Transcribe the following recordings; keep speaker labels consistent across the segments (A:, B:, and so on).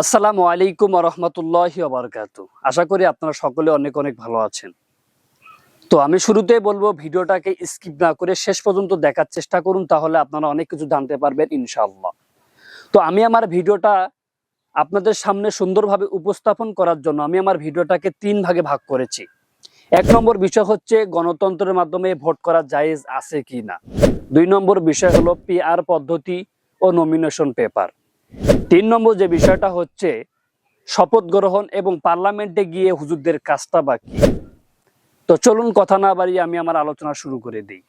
A: আসসালামু আলাইকুম রহমতুল্লাহ বারকাত আশা করি আপনারা সকলে অনেক অনেক ভালো আছেন। তো আমি শুরুতে বলব, ভিডিওটাকে স্কিপ না করে শেষ পর্যন্ত দেখার চেষ্টা করুন, তাহলে আপনারা অনেক কিছু জানতে পারবেন ইনশাল্লাহ তো আমি আমার ভিডিওটা আপনাদের সামনে সুন্দরভাবে উপস্থাপন করার জন্য আমি আমার ভিডিওটাকে তিন ভাগে ভাগ করেছি। এক নম্বর বিষয় হচ্ছে, গণতন্ত্রের মাধ্যমে ভোট করা জায়েজ আছে কি না দুই নম্বর বিষয় হলো, পিআর পদ্ধতি ও নমিনেশন পেপার তিন নম্বর যে বিষয়টা হচ্ছে, শপথ গ্রহণ এবং পার্লামেন্টে গিয়ে হুজুরদের কাজটা বাকি। তো চলুন কথা না বাড়িয়ে আমি আমার আলোচনা শুরু করে দিই।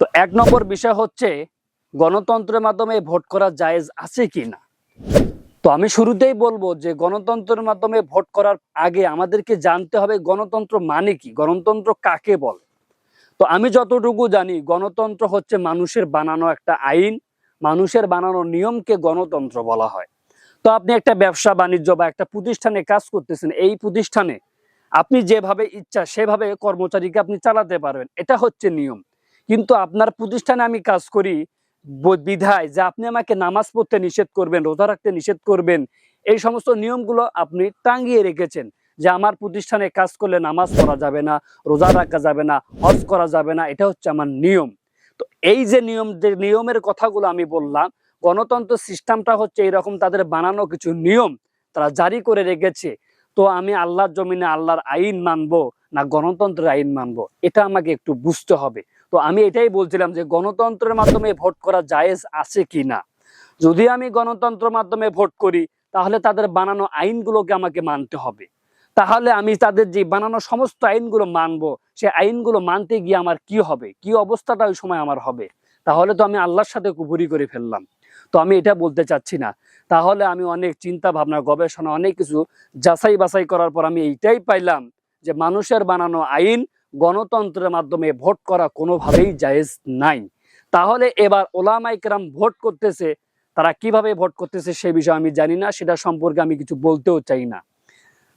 A: তো এক নম্বর বিষয় হচ্ছে, গণতন্ত্রের মাধ্যমে ভোট করা জায়েজ আছে কি না? তো আমি শুরুতেই বলব যে, গণতন্ত্রের মাধ্যমে ভোট করার আগে আমাদেরকে জানতে হবে গণতন্ত্র মানে কি, গণতন্ত্র কাকে বলে? তো আমি যতটুকু জানি, গণতন্ত্র হচ্ছে মানুষের বানানো একটা আইন মানুষের বানানো নিয়মকে গণতন্ত্র বলা হয়। তো আপনি একটা ব্যবসা, বাণিজ্য বা একটা প্রতিষ্ঠানে কাজ করতেছেন, এই প্রতিষ্ঠানে আপনি যেভাবে ইচ্ছা সেভাবে কর্মচারীকে আপনি চালাতে পারবেন, এটা হচ্ছে নিয়ম। কিন্তু আপনার প্রতিষ্ঠানে আমি কাজ করি বিধায় যে আপনি আমাকে নামাজ পড়তে নিষেধ করবেন, রোজা রাখতে নিষেধ করবেন, এই সমস্ত নিয়মগুলো আপনি টাঙ্গিয়ে রেখেছেন যে আমার প্রতিষ্ঠানে কাজ করলে নামাজ পড়া যাবে না, রোজা রাখা যাবে না, হজ করা যাবে না, এটা হচ্ছে আমার নিয়ম। তো এই যে নিয়ম, যে নিয়মের কথাগুলো আমি বললাম, গণতন্ত্র সিস্টেমটা হচ্ছে এরকম তাদের বানানো কিছু নিয়ম তারা জারি করে রেখেছে। তো আমি আল্লাহর জমিনে আল্লাহর আইন মানবো না গণতন্ত্রের আইন মানবো, এটা আমাকে একটু বুঝতে হবে। তো আমি এটাই বলছিলাম যে গণতন্ত্রের মাধ্যমে ভোট করা জায়েজ আছে কি না যদি আমি গণতন্ত্রের মাধ্যমে ভোট করি, তাহলে তাদের বানানো আইনগুলোকে আমাকে মানতে হবে। তাহলে আমি তাদের যে বানানো সমস্ত আইনগুলো মানবো, সে আইনগুলো মানতে গিয়ে আমার কি হবে? কি অবস্থাটা ওই সময় আমার হবে? তাহলে তো আমি আল্লাহর সাথে কুপুরি করে ফেললাম। তো আমি এটা বলতে চাচ্ছি না। তাহলে আমি অনেক চিন্তা ভাবনা, গবেষণা, অনেক কিছু যাচাই বাছাই করার পর আমি এইটাই পাইলাম যে মানুষের বানানো আইন গণতন্ত্রের মাধ্যমে ভোট করা কোনোভাবেই জায়েজ নাই। তাহলে এবার ওলামাইকরাম ভোট করতেছে, তারা কীভাবে ভোট করতেছে সে বিষয়ে আমি জানি না, সেটা সম্পর্কে আমি কিছু বলতেও চাই না।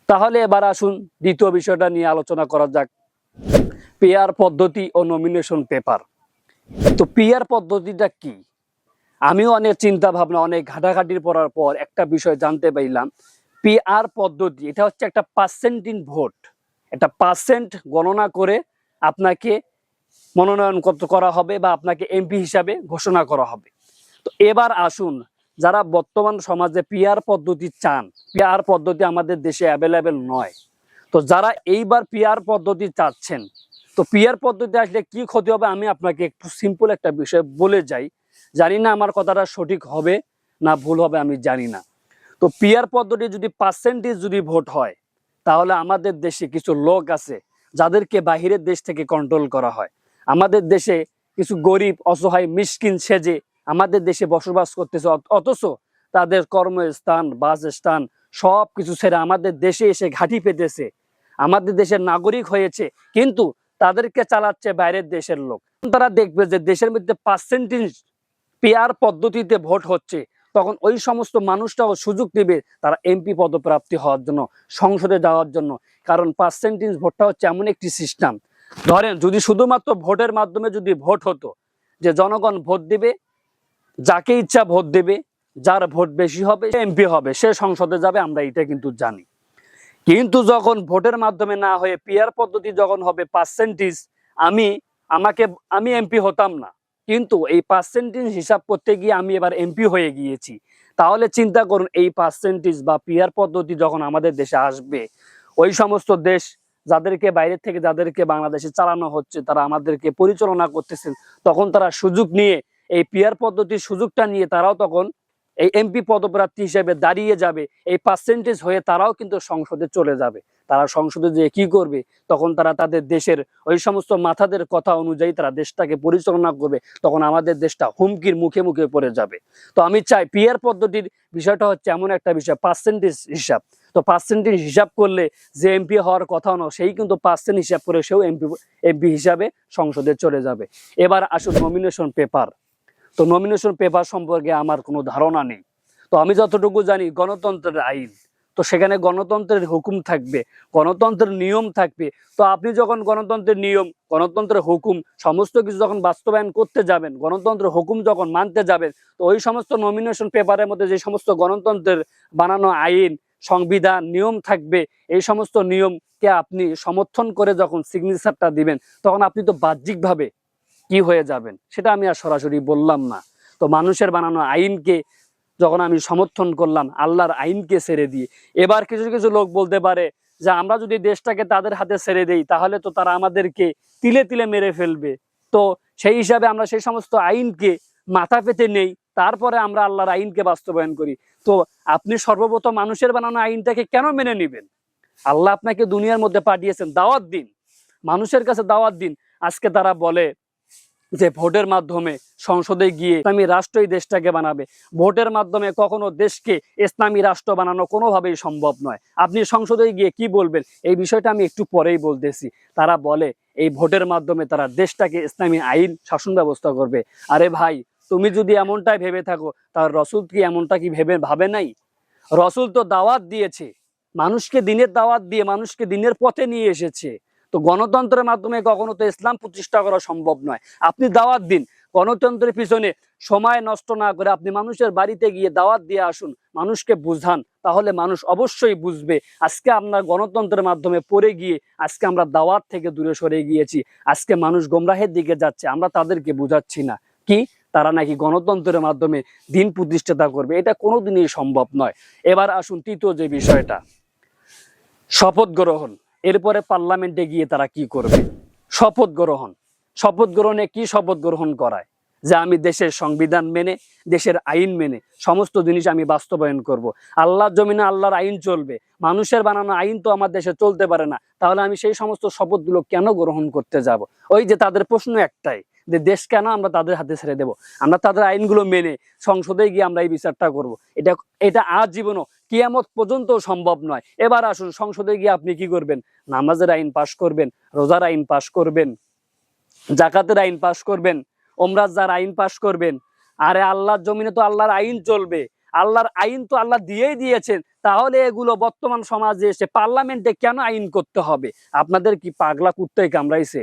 A: তাহলে এবার আসুন দ্বিতীয় বিষয়টা নিয়ে আলোচনা করা যাক। পেয়ার পদ্ধতি ও নমিনেশন পেপার তো পিয়ার পদ্ধতিটা কি? আমিও অনেক চিন্তা ভাবনা অনেক ঘাটাঘাটির পড়ার পর একটা বিষয় জানতে পাইলাম। পিআর পদ্ধতি, এটা হচ্ছে একটা পার্সেন্টিন ভোট একটা পার্সেন্ট গণনা করে আপনাকে মনোনয়ন করা হবে বা আপনাকে এমপি হিসাবে ঘোষণা করা হবে। তো এবার আসুন যারা বর্তমান সমাজে পিয়ার পদ্ধতি চান পিআর পদ্ধতি আমাদের দেশে অ্যাভেলেবেল নয়। তো যারা এইবার পিয়ার পদ্ধতি চাচ্ছেন, তো পিয়ার পদ্ধতি আসলে কি ক্ষতি হবে আমি আপনাকে একটু সিম্পল একটা বিষয় বলে যাই। জানি না আমার কথাটা সঠিক হবে না ভুল হবে আমি জানি না। তো পিয়ার পদ্ধতি যদি পার্সেন্টেজ যদি ভোট হয়, তাহলে আমাদের দেশে কিছু লোক আছে যাদেরকে বাহিরের দেশ থেকে কন্ট্রোল করা হয়। আমাদের দেশে কিছু গরিব, অসহায়, মিসকিন সেজে আমাদের দেশে বসবাস করতেছে অথচ তাদের কর্মস্থান, বাসস্থান সব কিছু ছেড়ে আমাদের দেশে এসে ঘাঁটি পেতেছে। আমাদের দেশের নাগরিক হয়েছে, কিন্তু তাদেরকে চালাচ্ছে বাইরের দেশের লোক। তারা দেখবে যে দেশের মধ্যে পার্সেন্টেজ পেয়ার পদ্ধতিতে ভোট হচ্ছে, তখন ওই সমস্ত মানুষটাও সুযোগ নেবে তারা এমপি পদপ্রাপ্তি হওয়ার জন্য, সংসদে যাওয়ার জন্য। কারণ পার্সেন্টেজ ভোটটা হচ্ছে এমন একটি সিস্টেম ধরেন যদি শুধুমাত্র ভোটের মাধ্যমে যদি ভোট হতো, যে জনগণ ভোট দিবে যাকে ইচ্ছা ভোট দেবে, যার ভোট বেশি হবে এমপি হবে, সে সংসদে যাবে, আমরা এটা কিন্তু জানি। কিন্তু যখন ভোটের মাধ্যমে না হয়ে পিয়ার পদ্ধতি যখন হবে পার্সেন্টেজ আমি, আমাকে, আমি এমপি হতাম না। কিন্তু এই পার্সেন্টেজ হিসাব করতে গিয়ে আমি এবার এমপি হয়ে গিয়েছি। তাহলে চিন্তা করুন, এই পার্সেন্টেজ বা পিয়ার পদ্ধতি যখন আমাদের দেশে আসবে, ওই সমস্ত দেশ যাদেরকে বাইরে থেকে, যাদেরকে বাংলাদেশে চালানো হচ্ছে, তারা আমাদেরকে পরিচালনা করতেছেন, তখন তারা সুযোগ নিয়ে এই পিয়ার পদ্ধতির সুযোগটা নিয়ে তারাও তখন এই এমপি পদপ্রার্থী হিসেবে দাঁড়িয়ে যাবে, এই পার্সেন্টেজ হয়ে তারাও কিন্তু সংসদে চলে যাবে। তারা সংসদে যে কি করবে? তখন তারা তাদের দেশের ওই সমস্ত মাথাদের কথা অনুযায়ী তারা দেশটাকে পরিচালনা করবে। তখন আমাদের দেশটা হুমকির মুখে মুখে পড়ে যাবে। তো আমি চাই পিয়ার পদ্ধতির বিষয়টা হচ্ছে এমন একটা বিষয় পার্সেন্টেজ হিসাব। তো পার্সেন্টেজ হিসাব করলে যে এমপি হওয়ার কথা না সেই কিন্তু পার্সেন্ট হিসাব করে সেও এমপি এমপি হিসাবে সংসদে চলে যাবে। এবার আসুন নমিনেশন পেপার তো নমিনেশন পেপার সম্পর্কে আমার কোনো ধারণা নেই। তো আমি যতটুকু জানি গণতন্ত্রের আইন। তো সেখানে গণতন্ত্রের হুকুম থাকবে, গণতন্ত্রের নিয়ম থাকবে। তো আপনি যখন গণতন্ত্রের নিয়ম, গণতন্ত্রের হুকুম, সমস্ত কিছু যখন বাস্তবায়ন করতে যাবেন, গণতন্ত্রের হুকুম যখন মানতে যাবেন, তো ওই সমস্ত নমিনেশন পেপারের মধ্যে যে সমস্ত গণতন্ত্রের বানানো আইন, সংবিধান, নিয়ম থাকবে, এই সমস্ত নিয়মকে আপনি সমর্থন করে যখন সিগনেচারটা দিবেন, তখন আপনি তো বাহ্যিকভাবে কি হয়ে যাবেন? সেটা আমি আর সরাসরি বললাম না। তো মানুষের বানানো আইনকে যখন আমি সমর্থন করলাম, আল্লাহর আইনকে ছেড়ে দিয়ে, এবার কিছু কিছু লোক বলতে পারে যে, আমরা যদি দেশটাকে তাদের হাতে ছেড়ে দেই, তাহলে তো তারা আমাদেরকে তিলে তিলে মেরে ফেলবে। তো সেই হিসাবে আমরা সেই সমস্ত আইনকে মাথা পেতে নেই। তারপরে আমরা আল্লাহর আইনকে বাস্তবায়ন করি। তো আপনি সর্বপ্রথম মানুষের বানানো আইনটাকে কেন মেনে নেবেন? আল্লাহ আপনাকে দুনিয়ার মধ্যে পাঠিয়েছেন, দাওয়াত দিন। মানুষের কাছে দাওয়াত দিন। আজকে তারা বলে যে ভোটের মাধ্যমে সংসদে গিয়ে ইসলামী রাষ্ট্র এই দেশটাকে বানাবে। ভোটের মাধ্যমে কখনো দেশকে ইসলামী রাষ্ট্র বানানো কোনোভাবেই সম্ভব নয়। আপনি সংসদে গিয়ে কি বলবেন? এই বিষয়টা আমি একটু পরেই বলতেছি। তারা বলে, এই ভোটের মাধ্যমে তারা দেশটাকে ইসলামী আইন, শাসন ব্যবস্থা করবে। আরে ভাই, তুমি যদি এমনটাই ভেবে থাকো, তাহলে রসুল কি এমনটা কি ভেবে, ভাবে নাই? রসুল তো দাওয়াত দিয়েছে। মানুষকে দিনের দাওয়াত দিয়ে মানুষকে দিনের পথে নিয়ে এসেছে। তো গণতন্ত্রের মাধ্যমে কখনো তো ইসলাম প্রতিষ্ঠা করা সম্ভব নয়। আপনি দাওয়াত দিন, গণতন্ত্রের পিছনে সময় নষ্ট না করে আপনি মানুষের বাড়িতে গিয়ে দাওয়াত দিয়ে আসুন, মানুষকে বুঝান, তাহলে মানুষ অবশ্যই বুঝবে, আজকে আপনার গণতন্ত্রের মাধ্যমে পড়ে গিয়ে, আজকে আমরা দাওয়াত থেকে দূরে সরে গিয়েছি, আজকে মানুষ গোমরাহের দিকে যাচ্ছে, আমরা তাদেরকে বুঝাচ্ছি না। কি? তারা নাকি গণতন্ত্রের মাধ্যমে দিন প্রতিষ্ঠাতা করবে, এটা কোনোদিনই সম্ভব নয়। এবার আসুন তৃতীয় যে বিষয়টা, শপথ গ্রহণ। এরপরে পার্লামেন্টে গিয়ে তারা কি করবে? শপথ গ্রহণ। শপথ গ্রহণে কি শপথ গ্রহণ করায়? যে আমি দেশের সংবিধান মেনে, দেশের আইন মেনে সমস্ত জিনিস আমি বাস্তবায়ন করব। আল্লাহর জমিনে আল্লাহর আইন চলবে। মানুষের বানানো আইন তো আমার দেশে চলতে পারে না। তাহলে আমি সেই সমস্ত শপথগুলো কেন গ্রহণ করতে যাব। ওই যে তাদের প্রশ্ন একটাই। যে দেশ কেন আমরা তাদের হাতে ছেড়ে দেব? আমরা তাদের আইনগুলো মেনে সংসদে গিয়ে আমরা এই বিচারটা করব। এটা এটা আজ জীবনও কিয়ামত পর্যন্ত সম্ভব নয়। এবার আসুন, সংসদে গিয়ে আপনি কি করবেন? নামাজের আইন পাশ করবেন, রোজার আইন পাশ করবেন, জাকাতের আইন পাশ করবেন ওমরাজ যার আইন পাশ করবেন। আরে আল্লাহর জমিনে তো আল্লাহর আইন চলবে। আল্লাহর আইন তো আল্লাহ দিয়েই দিয়েছেন। তাহলে এগুলো বর্তমান সমাজে এসে পার্লামেন্টে কেন আইন করতে হবে? আপনাদের কি পাগলা কুত্তায় কামড়াইছে?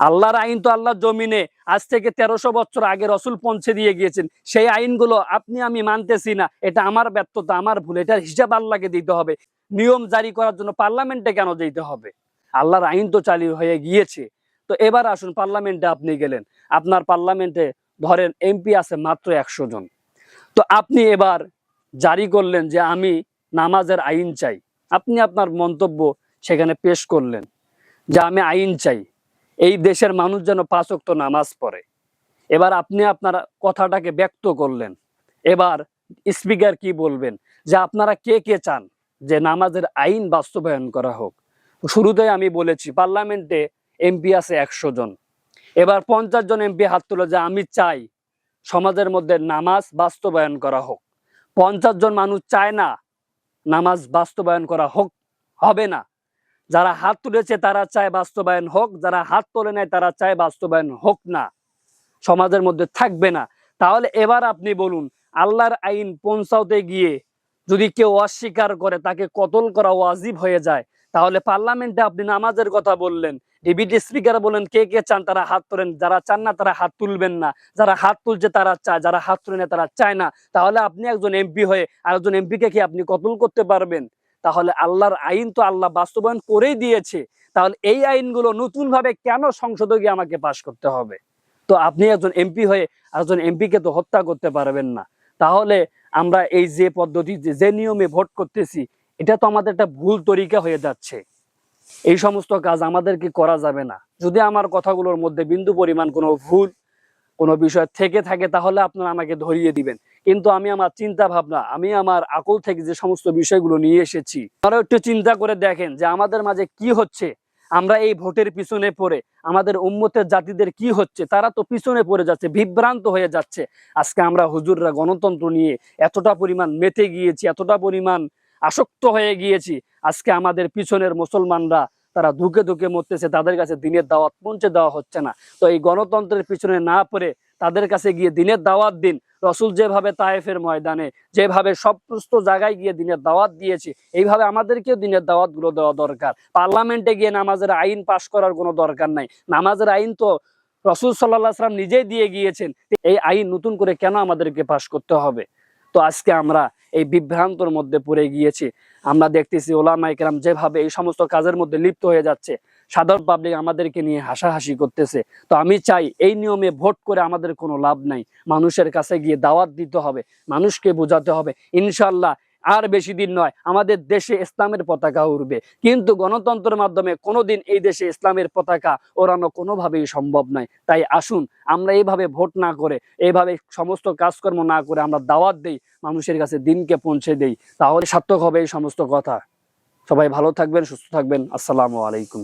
A: আল্লাহর আইন তো আল্লাহর জমিনে। আজ থেকে তেরোশো বছর আগে রসুল পৌঁছে দিয়ে গিয়েছেন। সেই আইনগুলো আপনি আমি মানতেছি না। এটা আমার ব্যর্থতা, আমার ভুল। এটার হিসাব আল্লাহকে দিতে হবে। নিয়ম জারি করার জন্য পার্লামেন্টে কেন যেতে হবে? আল্লাহর আইন তো চালু হয়ে গিয়েছে। তো এবার আসুন, পার্লামেন্টে আপনি গেলেন। আপনার পার্লামেন্টে ধরেন এমপি আছে মাত্র একশো জন। তো আপনি এবার জারি করলেন যে আমি নামাজের আইন চাই। আপনি আপনার মন্তব্য সেখানে পেশ করলেন যে আমি আইন চাই। এই দেশের মানুষ যেন পাঁচ ওয়াক্ত নামাজ পড়ে। এবার আপনি আপনার কথাটাকে ব্যক্ত করলেন। এবার স্পিকার কি বলবেন? যে আপনারা কে কে চান যে নামাজের আইন বাস্তবায়ন করা হোক? শুরুতেই আমি বলেছি, পার্লামেন্টে এমপি আছে একশো জন। এবার পঞ্চাশ জন এমপি হাত তুলে যে আমি চাই সমাজের মধ্যে নামাজ বাস্তবায়ন করা হোক। পঞ্চাশ জন মানুষ চায় না নামাজ বাস্তবায়ন করা হোক, হবে না। যারা হাত তুলেছে তারা চায় বাস্তবায়ন হোক, যারা হাত তোলে নাই তারা চায় বাস্তবায়ন হোক না। সমাজের মধ্যে থাকবে না। তাহলে এবার আপনি বলুন, আল্লাহর আইন পৌঁছাতে গিয়ে যদি কেউ অস্বীকার করে, তাকে কতল করা ওয়াজিব হয়ে যায়? তাহলে পার্লামেন্টে আপনি নামাজের কথা বললেন ডিবিটি স্পিকার বলেন, কে কে চান তারা হাত তোলেন, যারা চান না তারা হাত তুলবেন না। যারা হাত তুলছে তারা চায়, যারা হাত তুলে না তারা চায় না। তাহলে আপনি একজন এমপি হয়ে আর আরেকজন এমপিকে কি আপনি কতল করতে পারবেন? তাহলে আল্লাহর আইন তো আল্লাহ বাস্তবায়ন করেই দিয়েছে। তাহলে এই আইনগুলো নতুন ভাবে কেন সংসদে গিয়ে আমাকে পাশ করতে হবে? তো আপনি একজন এমপি হয়ে একজন এমপিকে তো হত্যা করতে পারবেন না। তাহলে আমরা এই যে পদ্ধতি, যে নিয়মে ভোট করতেছি, এটা তো আমাদের একটা ভুল তরিকা হয়ে যাচ্ছে। এই সমস্ত কাজ আমাদেরকে করা যাবে না? যদি আমার কথাগুলোর মধ্যে বিন্দু পরিমাণ কোনো ভুল, কোনো বিষয় থেকে থাকে, তাহলে আপনারা আমাকে ধরিয়ে দিবেন। কিন্তু আমি আমার চিন্তা ভাবনা আমি আমার আকল থেকে যে সমস্ত বিষয়গুলো নিয়ে এসেছি তারা একটু চিন্তা করে দেখেন যে আমাদের মাঝে কি হচ্ছে। আমরা এই ভোটের পিছনে পড়ে, আমাদের উম্মতের জাতিদের কি হচ্ছে, তারা তো পিছনে পড়ে যাচ্ছে, বিভ্রান্ত হয়ে যাচ্ছে। আজকে আমরা হুজুররা, গণতন্ত্র নিয়ে এতটা পরিমাণ মেতে গিয়েছি, এতটা পরিমাণ আসক্ত হয়ে গিয়েছি। আজকে আমাদের পিছনের মুসলমানরা, তারা ধুকে ধুকে মরতেছে, তাদের কাছে দিনের দাওয়াত পৌঁছে দেওয়া হচ্ছে না। তো এই গণতন্ত্রের পিছনে না পড়ে তাদের কাছে গিয়ে দিনের দাওয়াত দিন। রসুল যেভাবে তায়েফের ময়দানে, যেভাবে সমস্ত জায়গায় গিয়ে দিনের দাওয়াত দিয়েছে, এইভাবে আমাদেরকেও দিনের দাওয়াতগুলো দেওয়া দরকার। পার্লামেন্টে গিয়ে নামাজের আইন পাশ করার কোনো দরকার নাই। নামাজের আইন তো রসুল সাল্লাহ সাল্লাম নিজেই দিয়ে গিয়েছেন। এই আইন নতুন করে কেন আমাদেরকে পাশ করতে হবে? তো আজকে আমরা এই বিভ্রান্তর মধ্যে পড়ে গিয়েছি। আমরা দেখতেছি ওলামা একরাম যেভাবে এই সমস্ত কাজের মধ্যে লিপ্ত হয়ে যাচ্ছে। সাধারণ পাবলিক আমাদেরকে নিয়ে হাসাহাসি করতেছে। তো আমি চাই এই নিয়মে ভোট করে আমাদের কোনো লাভ নাই। মানুষের কাছে গিয়ে দাওয়াত দিতে হবে, মানুষকে বোঝাতে হবে। ইনশাল্লাহ আর বেশি দিন নয়, আমাদের দেশে ইসলামের পতাকা উড়বে। কিন্তু গণতন্ত্রের মাধ্যমে কোনোদিন এই দেশে ইসলামের পতাকা ওড়ানো কোনোভাবেই সম্ভব নয়। তাই আসুন, আমরা এইভাবে ভোট না করে এইভাবে সমস্ত কাজকর্ম না করে আমরা দাওয়াত দেই, মানুষের কাছে দিনকে পৌঁছে দেই। তাহলে সার্থক হবে এই সমস্ত কথা। সবাই ভালো থাকবেন, সুস্থ থাকবেন। আসসালামু আলাইকুম।